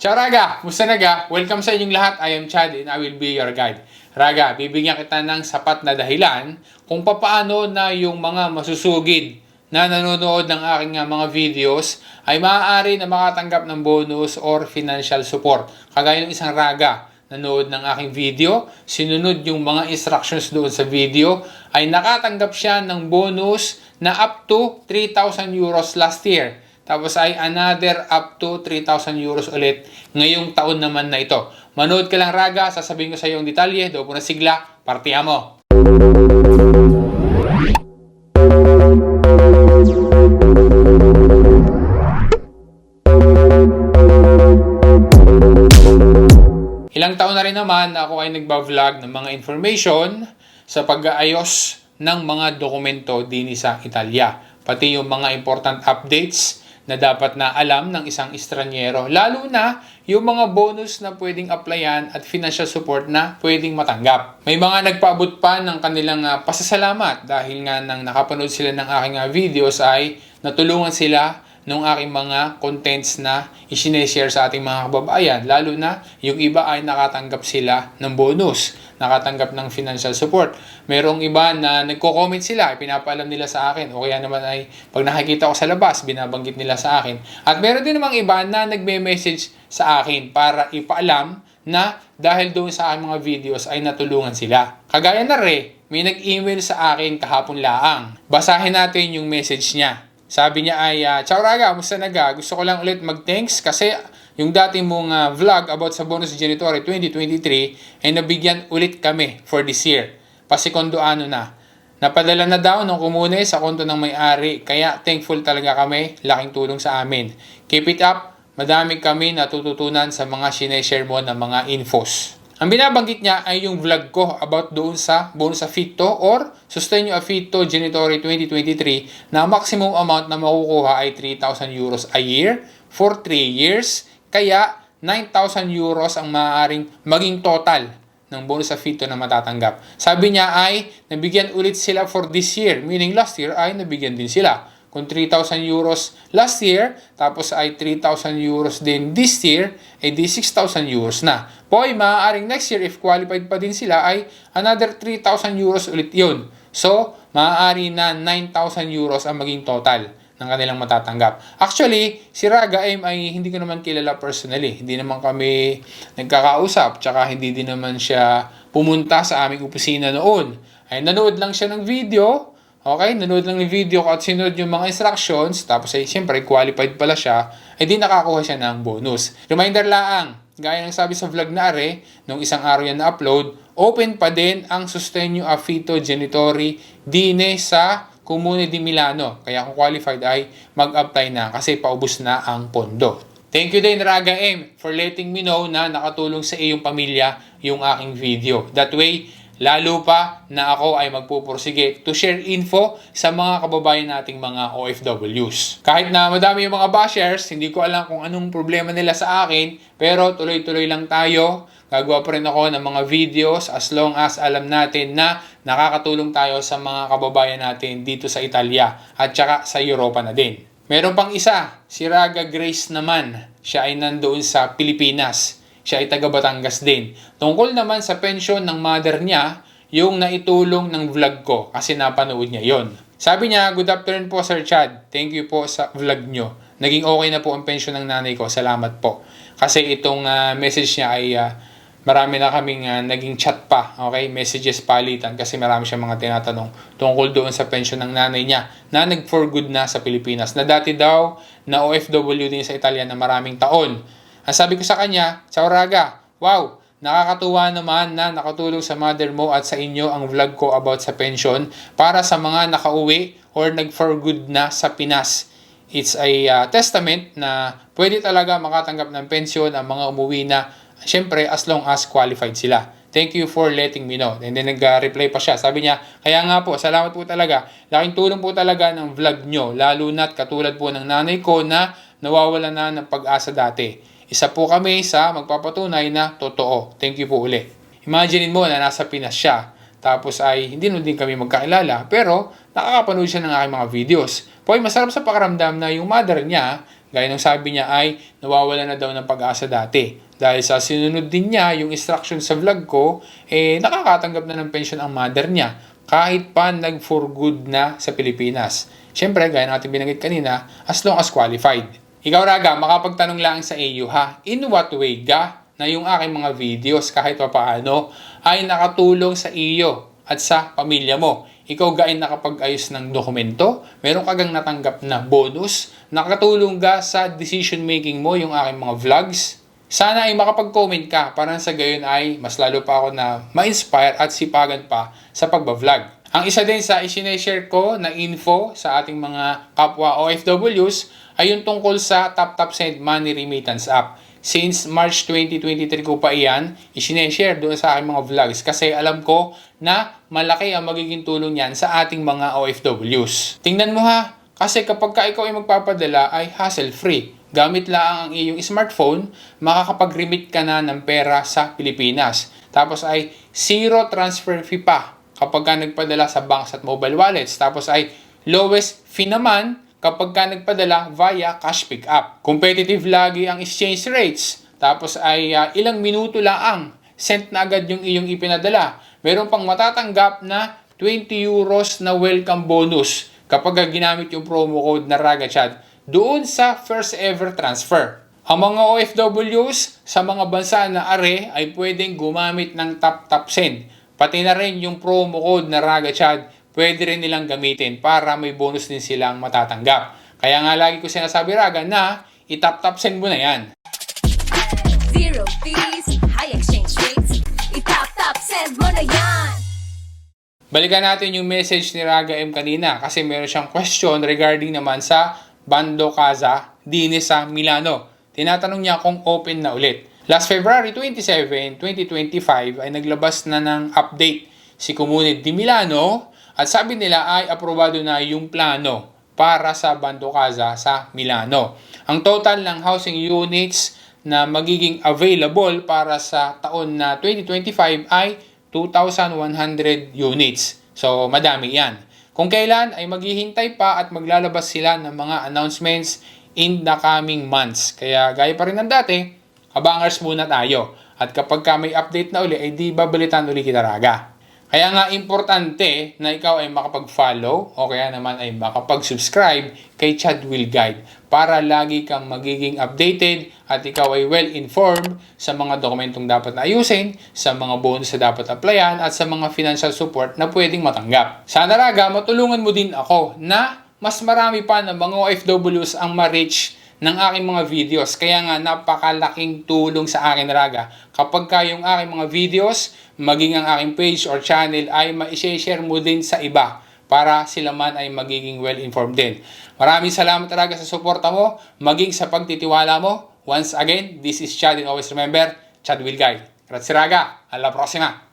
Ciao Raga! Musta naga? Welcome sa inyong lahat. I am Chad and I will be your guide. Raga, bibigyan kita ng sapat na dahilan kung papaano na yung mga masusugid na nanonood ng aking uh, mga videos ay maaari na makatanggap ng bonus or financial support. Kagaya ng isang Raga, nanood ng aking video, sinunod yung mga instructions doon sa video, ay nakatanggap siya ng bonus na up to 3,000 euros last year. Tapos ay another up to 3,000 euros ulit ngayong taon naman na ito. Manood ka lang Raga, sasabihin ko sa iyo ang detalye, doon po na sigla, partiya mo. Ilang taon na rin naman na ako ay nagba-vlog ng mga information sa pag-aayos ng mga dokumento din sa Italia. Pati yung mga important updates na dapat na alam ng isang estranyero. Lalo na yung mga bonus na pwedeng applyan at financial support na pwedeng matanggap. May mga nagpaabot pa ng kanilang ah, pasasalamat dahil nga nang nakapanood sila ng aking ah, videos ay natulungan sila nung aking mga contents na isineshare sa ating mga kababayan. Lalo na yung iba ay nakatanggap sila ng bonus, nakatanggap ng financial support. Merong iba na nagko-comment sila, pinapaalam nila sa akin. O kaya naman ay pag nakikita ko sa labas, binabanggit nila sa akin. At meron din namang iba na nagme-message sa akin para ipaalam na dahil doon sa aking mga videos ay natulungan sila. Kagaya na re, may nag-email sa akin kahapon laang. Basahin natin yung message niya. Sabi niya ay, uh, Ciao Raga, musta naga? Gusto ko lang ulit mag-thanks kasi yung dati mong uh, vlog about sa bonus genitory 2023 ay nabigyan ulit kami for this year. Pasikondo ano na. Napadala na daw ng kumune sa konto ng may-ari kaya thankful talaga kami. Laking tulong sa amin. Keep it up. Madami kami natututunan sa mga sineshare mo ng mga infos. Ang binabanggit niya ay yung vlog ko about doon sa bonus Afito or Sustain Your Afito Genitory 2023 na maximum amount na makukuha ay 3,000 euros a year for 3 years. Kaya 9,000 euros ang maaaring maging total ng bonus Afito na matatanggap. Sabi niya ay nabigyan ulit sila for this year, meaning last year ay nabigyan din sila. Kung 3,000 euros last year, tapos ay 3,000 euros din this year, ay di 6,000 euros na. Boy, maaaring next year, if qualified pa din sila, ay another 3,000 euros ulit yun. So, maaari na 9,000 euros ang maging total ng kanilang matatanggap. Actually, si Raga M ay hindi ko naman kilala personally. Hindi naman kami nagkakausap, tsaka hindi din naman siya pumunta sa aming opisina noon. Ay nanood lang siya ng video, Okay, nanood lang ng video ko at sinunod yung mga instructions, tapos ay siyempre qualified pala siya, ay di nakakuha siya ng bonus. Reminder lang, gaya ng sabi sa vlog na are, nung isang araw yan na upload, open pa din ang Sustenio Affito Genitori Dine sa Comune di Milano. Kaya kung qualified ay mag-apply na kasi paubos na ang pondo. Thank you din Raga M for letting me know na nakatulong sa iyong pamilya yung aking video. That way, Lalo pa na ako ay magpupursige to share info sa mga kababayan nating mga OFWs. Kahit na madami yung mga bashers, hindi ko alam kung anong problema nila sa akin, pero tuloy-tuloy lang tayo. Gagawa pa rin ako ng mga videos as long as alam natin na nakakatulong tayo sa mga kababayan natin dito sa Italia at saka sa Europa na din. Meron pang isa, si Raga Grace naman. Siya ay nandoon sa Pilipinas. Siya ay taga Batangas din. Tungkol naman sa pension ng mother niya, yung naitulong ng vlog ko kasi napanood niya yon. Sabi niya, good afternoon po Sir Chad. Thank you po sa vlog nyo. Naging okay na po ang pension ng nanay ko. Salamat po. Kasi itong uh, message niya ay uh, marami na kaming uh, naging chat pa. Okay? Messages palitan kasi marami siyang mga tinatanong tungkol doon sa pension ng nanay niya na nag for good na sa Pilipinas. Na dati daw na OFW din sa Italia na maraming taon. Ang sabi ko sa kanya, Sauraga, wow, nakakatuwa naman na nakatulong sa mother mo at sa inyo ang vlog ko about sa pension para sa mga nakauwi or nag for good na sa Pinas. It's a uh, testament na pwede talaga makatanggap ng pension ang mga umuwi na syempre as long as qualified sila. Thank you for letting me know. And then nag-reply pa siya. Sabi niya, kaya nga po, salamat po talaga. Laking tulong po talaga ng vlog nyo. Lalo na't katulad po ng nanay ko na nawawala na ng pag-asa dati. Isa po kami sa magpapatunay na totoo. Thank you po uli. Imagine mo na nasa Pinas siya. Tapos ay hindi nun din kami magkakilala. Pero nakakapanood siya ng aking mga videos. Po ay masarap sa pakaramdam na yung mother niya gaya ng sabi niya ay nawawala na daw ng pag-asa dati. Dahil sa sinunod din niya yung instruction sa vlog ko, eh nakakatanggap na ng pension ang mother niya kahit pa nag for good na sa Pilipinas. Siyempre, gaya natin binanggit kanina, as long as qualified. Ikaw Raga, makapagtanong lang sa iyo ha, in what way ga na yung aking mga videos kahit pa paano ay nakatulong sa iyo at sa pamilya mo. Ikaw gain nakapag-ayos ng dokumento, meron ka gang natanggap na bonus, nakatulong ga sa decision making mo yung aking mga vlogs. Sana ay makapag-comment ka para sa gayon ay mas lalo pa ako na ma-inspire at sipagan pa sa pagbablog. Ang isa din sa isineshare ko na info sa ating mga kapwa OFWs ay yung tungkol sa TapTap Send Money Remittance app. Since March 2023 ko pa iyan, isineshare doon sa aking mga vlogs kasi alam ko na malaki ang magiging tulong yan sa ating mga OFWs. Tingnan mo ha, kasi kapag ka ikaw ay magpapadala ay hassle-free. Gamit lang ang iyong smartphone, makakapag-remit ka na ng pera sa Pilipinas. Tapos ay zero transfer fee pa kapag ka nagpadala sa banks at mobile wallets. Tapos ay lowest fee naman kapag ka nagpadala via cash pickup. Competitive lagi ang exchange rates. Tapos ay ah, ilang minuto lang ang sent na agad yung iyong ipinadala. Meron pang matatanggap na 20 euros na welcome bonus kapag ginamit yung promo code na RagaChat doon sa first ever transfer. Ang mga OFWs sa mga bansa na are ay pwedeng gumamit ng TapTap Send. Pati na rin yung promo code na RagaChat, pwede rin nilang gamitin para may bonus din silang matatanggap. Kaya nga lagi ko sinasabi Raga na itap-tap send mo na yan. Zero fees, high exchange rates. Itap-tap, send mo na yan! Balikan natin yung message ni Raga M kanina kasi meron siyang question regarding naman sa Bando Casa Dine sa Milano. Tinatanong niya kung open na ulit. Last February 27, 2025 ay naglabas na ng update si Comunid di Milano at sabi nila ay aprobado na yung plano para sa Bando Casa sa Milano. Ang total ng housing units na magiging available para sa taon na 2025 ay 2,100 units. So, madami yan. Kung kailan ay maghihintay pa at maglalabas sila ng mga announcements in the coming months. Kaya gaya pa rin ng dati, abangers muna tayo. At kapag ka may update na uli, ay di babalitan uli kita raga. Kaya nga importante na ikaw ay makapag-follow o kaya naman ay makapag-subscribe kay Chad Will Guide para lagi kang magiging updated at ikaw ay well-informed sa mga dokumentong dapat na ayusin, sa mga bonus na dapat applyan at sa mga financial support na pwedeng matanggap. Sana raga matulungan mo din ako na mas marami pa ng mga OFWs ang ma-reach ng aking mga videos. Kaya nga napakalaking tulong sa akin raga kapag ka yung aking mga videos, maging ang aking page or channel ay ma-share mo din sa iba para sila man ay magiging well-informed din. Maraming salamat talaga sa suporta mo, maging sa pagtitiwala mo. Once again, this is Chad and always remember, Chad will guide. Grazie raga, alla prossima!